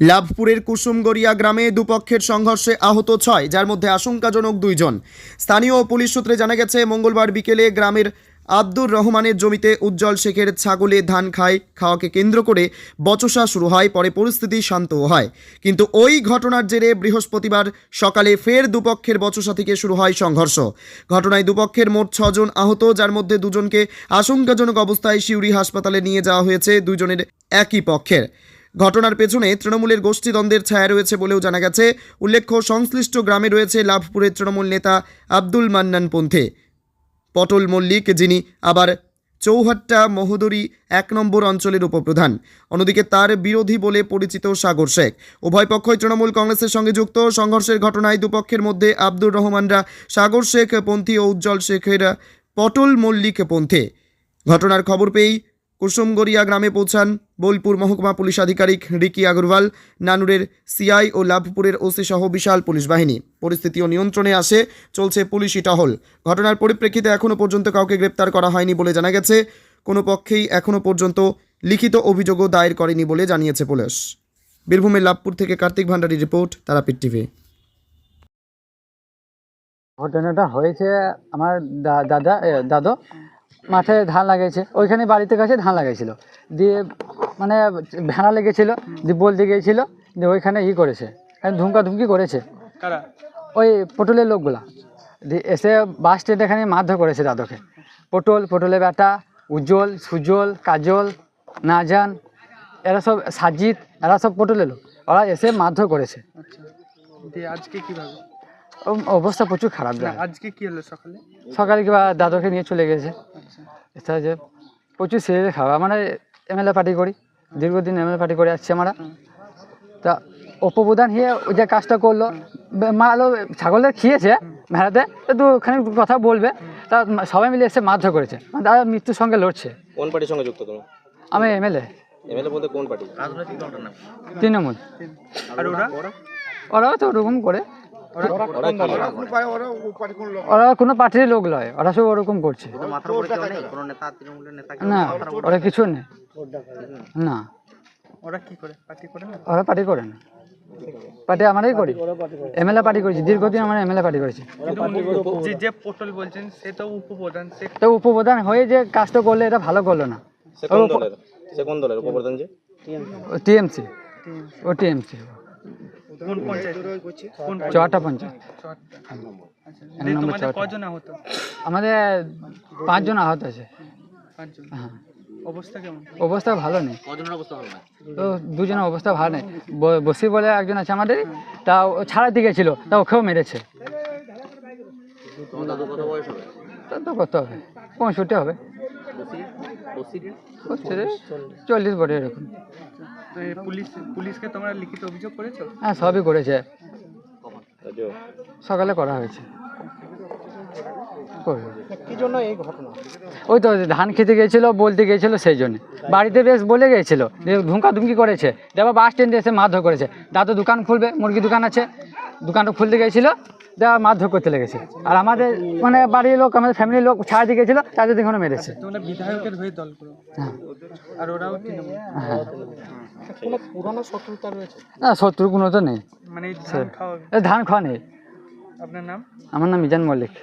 লাভপুরের কুসুমগড়িয়া গ্রামে দুপক্ষের সংঘর্ষে আহত ছয়, যার মধ্যে আশঙ্কাজনক দুইজন। স্থানীয় পুলিশ সূত্রে জানা গেছে, মঙ্গলবার বিকেলে গ্রামের আব্দুর রহমানের জমিতে উজ্জ্বল শেখের ছাগলে ধান খায়, খাওয়াকে কেন্দ্র করে বচসা শুরু হয়, পরে পরিস্থিতি শান্ত হয়। কিন্তু ওই ঘটনার জেরে বৃহস্পতিবার সকালে ফের দুপক্ষের বচসা থেকে শুরু হয় সংঘর্ষ। ঘটনায় দুপক্ষের মোট ছজন আহত, যার মধ্যে দুজনকে আশঙ্কাজনক অবস্থায় সিউড়ি হাসপাতালে নিয়ে যাওয়া হয়েছে দুজনের একই পক্ষের। ঘটনার পেছনে তৃণমূলের গোষ্ঠীদ্বন্দ্বের ছায়া রয়েছে বলেও জানা গেছে। উল্লেখ্য, সংশ্লিষ্ট গ্রামে রয়েছে লাভপুরের তৃণমূল নেতা আব্দুল মান্নান পন্থে। পটল মল্লিক, যিনি আবার চৌহাট্টা মহোদরী এক নম্বর অঞ্চলের উপপ্রধান। অন্যদিকে তার বিরোধী বলে পরিচিত সাগর শেখ। উভয় পক্ষই তৃণমূল কংগ্রেসের সঙ্গে যুক্ত। সংঘর্ষের ঘটনায় দুপক্ষের মধ্যে আব্দুর রহমানরা সাগর শেখ পন্থী ও উজ্জ্বল শেখের পটল মল্লিক পন্থে। ঘটনার খবর পেয়েই কুসুমগড়িয়া গ্রামে পৌঁছান বোলপুর মহকুমা পুলিশ আধিকারিক রিকি আগরওয়াল। নানুরের সিআই ও লাভপুরের ওসি সহ বিশাল পুলিশ বাহিনী। পরিস্থিতিও নিয়ন্ত্রণে আসে চলছে পুলিশি টহল। ঘটনার পরিপ্রেক্ষিতে এখনও পর্যন্ত কাউকে গ্রেপ্তার করা হয়নি বলে জানা গেছে। কোনো পক্ষেই এখনও পর্যন্ত লিখিত অভিযোগও দায়ের করেনি বলে জানিয়েছে পুলিশ। বীরভূমের লাভপুর থেকে কার্তিক ভান্ডারী রিপোর্ট, তারাপীঠ টিভি। ঘটনাটা হয়েছে আমার দাদা দাদু। মাঠে ধান লাগিয়েছে ওইখানে বাড়িতে কাছে ধান লাগিয়েছিল দিয়ে মানে ভেড়া লেগেছিল দিয়ে বলতে গিয়েছিল দিয়ে ওইখানে ই করেছে ধুমকা ধুমকি করেছে। ওই পটলের লোকগুলা। দিয়ে এসে বাস স্ট্যান্ড এখানে মারধর করেছে দাদুকে। পটল পটলের বেটা উজ্জ্বল সুজল কাজল নাজান এরা সব সাজিদ এরা সব পটলের লোক। ওরা এসে মারধর করেছে। আজকে কীভাবে? অবস্থা প্রচুর খারাপ আজকে কি হলো সকালে? সকালে কিংবা দাদুকে নিয়ে চলে গেছে। এটা যে প্রচুর সিরিয়াল খাওয়া মানে এমএলএ পার্টি করি দীর্ঘদিন এমএলএ পার্টি করে আসছি আমরা। তা উপপ্রধান হয়ে ওই যে কাজটা করল মালো ছাগলের খেয়েছে ভেড়াতে একটু খানিক কথা বলবে। তা সবাই মিলে এসে মারধর করেছে। মানে দাদা মৃত্যুর সঙ্গে লড়ছে। কোন পার্টির সঙ্গে যুক্ত তুমি? আমি এমএলএ এমএলএ বলতে কোন পার্টি তৃণমূল। আর ওরা? ওরাও তো ওরকম করে। ওরা কোনো পার্টির লোক নয় ওরা সব ওরকম করছে। না ওরা কিছু নেই? না। ওরা কি করে? পার্টি করে না? ওরা পার্টি করে না। পার্টি আমরাই করি। এমএলএ পার্টি করেছি দীর্ঘদিন আমরা এমএলএ পার্টি করেছি। যে যে পটল বলছেন সে তো উপপ্রধান সে তো উপপ্রধান হয়ে যে কাজটা করলে এটা ভালো করল না। সে কোন দলের? সে উপপ্রধান যে? ও টিএমসি। ও টিএমসি। কোন পঞ্চায়েত? কোন পঞ্চায়েত আচ্ছা। কজন আহত? আমাদের পাঁচজন আহত আছে। পাঁচজন। হ্যাঁ। অবস্থা কেমন? অবস্থা ভালো নেই। তো দুজনের অবস্থা ভালো নেই। ব- বসি বলে একজন আছে আমাদের তা ও দিকে ছিল তা ওকেও মেরেছে। তা তো কত হবে? পঁয়ষট্টি হবে। চল্লিশ বটে এরকম। পুলিশ পুলিশকে তোমরা লিখিত অভিযোগ করেছ? হ্যাঁ সবই করেছে। সকালে করা হয়েছে। ওই তো ধান খেতে গিয়েছিল বলতে গিয়েছিল সেই জন্য। বাড়িতে বেশ বলে গিয়েছিল যে ধুমকা ধুমকি করেছে। আবার বাস স্ট্যান্ডে এসে মারধর করেছে। দাদু দোকান খুলবে মুরগি দোকান আছে। দোকানটা খুলতে গিয়েছিল দেওয়া মারধর করতে লেগেছে। আর আমাদের মানে বাড়ির লোক আমাদের ফ্যামিলির লোক ছাড়া দিয়ে গেছিল তাদের দিকে মেরেছে। বিধায়কের হয়ে দল আর ওরাও তৃণমূল। না শত্রু কোনো তো নেই। মানে ধান খাওয়া ধান খাওয়া নেই। আপনার নাম? আমার নাম মিজান মল্লিক।